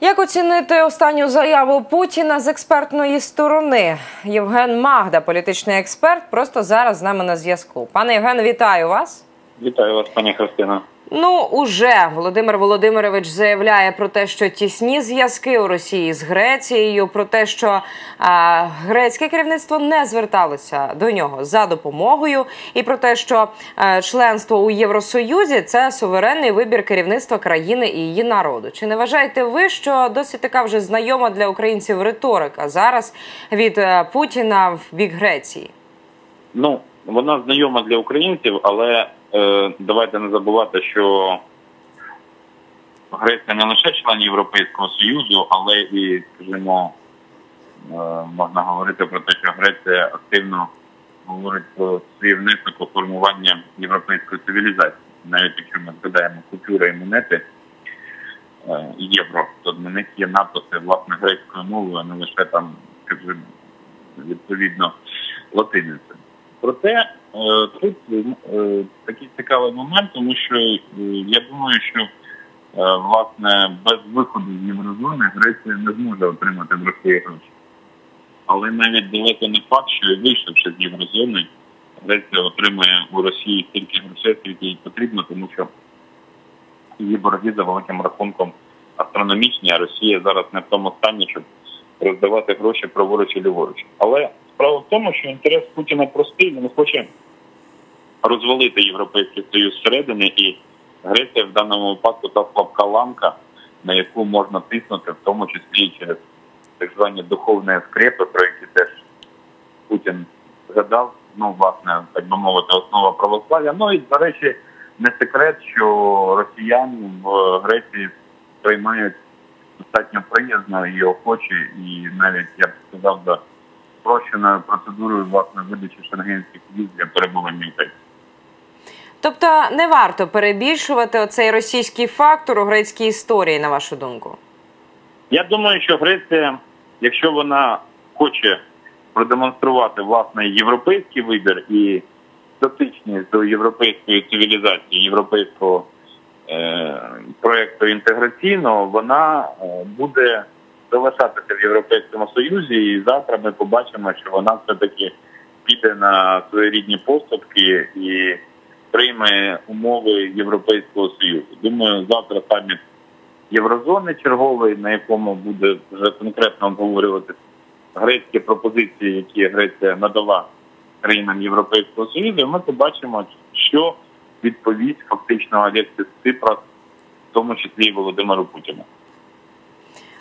Як оцінити останню заяву Путіна з експертної сторони? Євген Магда, політичний експерт, просто зараз з нами на зв'язку. Пане Євген, вітаю вас. Вітаю вас, пані Христина. Ну, уже Володимир Володимирович заявляє про те, що тісні зв'язки у Росії з Грецією, про те, що а, грецьке керівництво не зверталося до нього за допомогою, і про те, що а, членство у Євросоюзі це суверенний вибір керівництва країни і її народу. Чи не вважаєте ви, що досить така вже знайома для українців риторика зараз від а, Путіна в бік Греції? Ну вона знайома для українців, але е, давайте не забувати, що Греція не лише член Європейського Союзу, але і, скажімо, е, можна говорити про те, що Греція активно говорить про свій внесок у формування європейської цивілізації. Навіть якщо ми згадаємо культуру і монети е, євро, то для них є написи власне грецькою мовою, а не лише там, скажімо, відповідно латиницею. Проте е, тут е, такий цікавий момент, тому що е, я думаю, що власне без виходу з єврозони Греція не зможе отримати в Росії гроші. Але навіть далеко не факт, що вийшовши з єврозони, Греція отримує у Росії стільки грошей, скільки їй потрібно, тому що її борги за великим рахунком астрономічні, а Росія зараз не в тому стані, щоб роздавати гроші праворуч і ліворуч. Але Справа в тому, що інтерес Путіна простий, він хоче розвалити Європейський Союз зсередини, і Греція в даному випадку та слабка ланка, на яку можна тиснути, в тому числі через так звані духовні скрепи, про які теж Путін згадав. Ну, власне, так би мовити, основа православ'я. Ну і, до речі, не секрет, що росіян в Греції приймають достатньо приязно і охочі, і навіть я б сказав, за спрощеною процедурою власне видачі шенгенських віз для перебування в Греції. Тобто не варто перебільшувати оцей російський фактор у грецькій історії, на вашу думку? Я думаю, що Греція, якщо вона хоче продемонструвати власне європейський вибір і дотичність до європейської цивілізації, європейського е, проєкту інтеграційного, вона е, буде залишатися в Європейському Союзі, і завтра ми побачимо, що вона все таки піде на своєрідні поступки і прийме умови Європейського Союзу. Думаю, завтра саміт Єврозони черговий, на якому буде вже конкретно обговорювати грецькі пропозиції, які Греція надала країнам Європейського Союзу. Ми побачимо, що відповість фактично Алексіс Ципрас, в тому числі і Володимиру Путіну.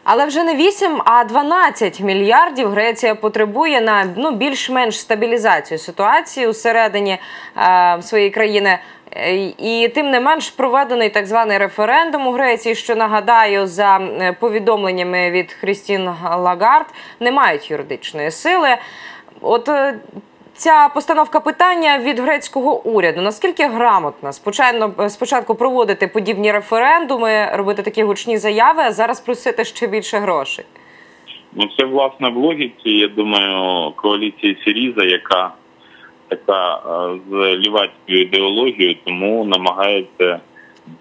Але вже не 8, а 12 мільярдів Греція потребує на ну більш-менш стабілізацію ситуації усередині е, своєї країни. І тим не менш проведений так званий референдум у Греції, що нагадаю, за е, повідомленнями від Христін Лагард, не мають юридичної сили. От е, ця постановка питання від грецького уряду. Наскільки грамотно спочатку, спочатку проводити подібні референдуми, робити такі гучні заяви, а зараз просити ще більше грошей? Ну це власне в логіці. Я думаю, коаліції Сіріза, яка така е, з лівацькою ідеологією, тому намагається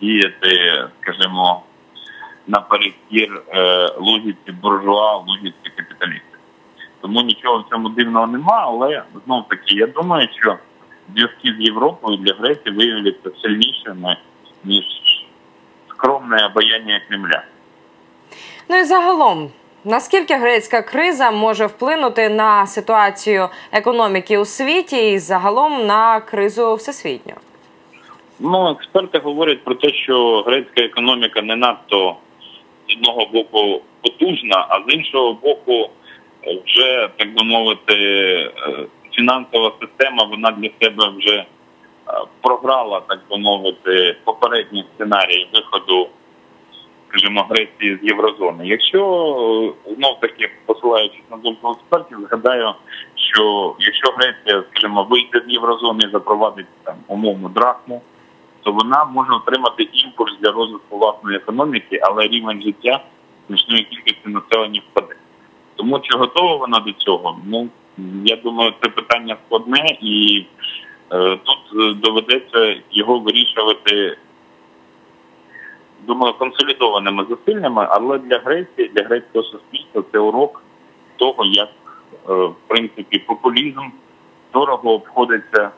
діяти, скажімо, наперекір е, логіці буржуа, логіці капіталістів. Тому нічого в цьому дивного нема, але знов таки я думаю, що зв'язки з Європою для Греції виявляться сильнішими ніж скромне обаяння Кремля. Ну і загалом. Наскільки грецька криза може вплинути на ситуацію економіки у світі і загалом на кризу всесвітню? Ну, експерти говорять про те, що грецька економіка не надто з одного боку потужна, а з іншого боку, вже так би мовити, е, фінансова система вона для себе вже е, програла, так би мовити, попередні сценарії виходу, скажімо, Греції з Єврозони. Якщо е, знов таки посилаючись на думку експертів, згадаю, що якщо Греція, скажімо, вийде з Єврозони і запровадить там умовну драхму, то вона може отримати імпульс для розвитку власної економіки, але рівень життя значної кількості населення впаде. Тому чи готова вона до цього? Ну я думаю, це питання складне, і е, тут е, доведеться його вирішувати думаю, консолідованими зусиллями, але для Греції, для грецького суспільства це урок того, як е, в принципі популізм дорого обходиться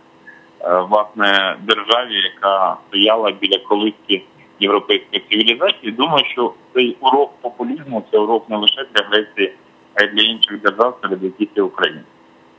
е, власне державі, яка стояла біля колиски європейської цивілізації. Думаю, що цей урок популізму це урок не лише для Греції, а й для інших держав, серед яких і Україна.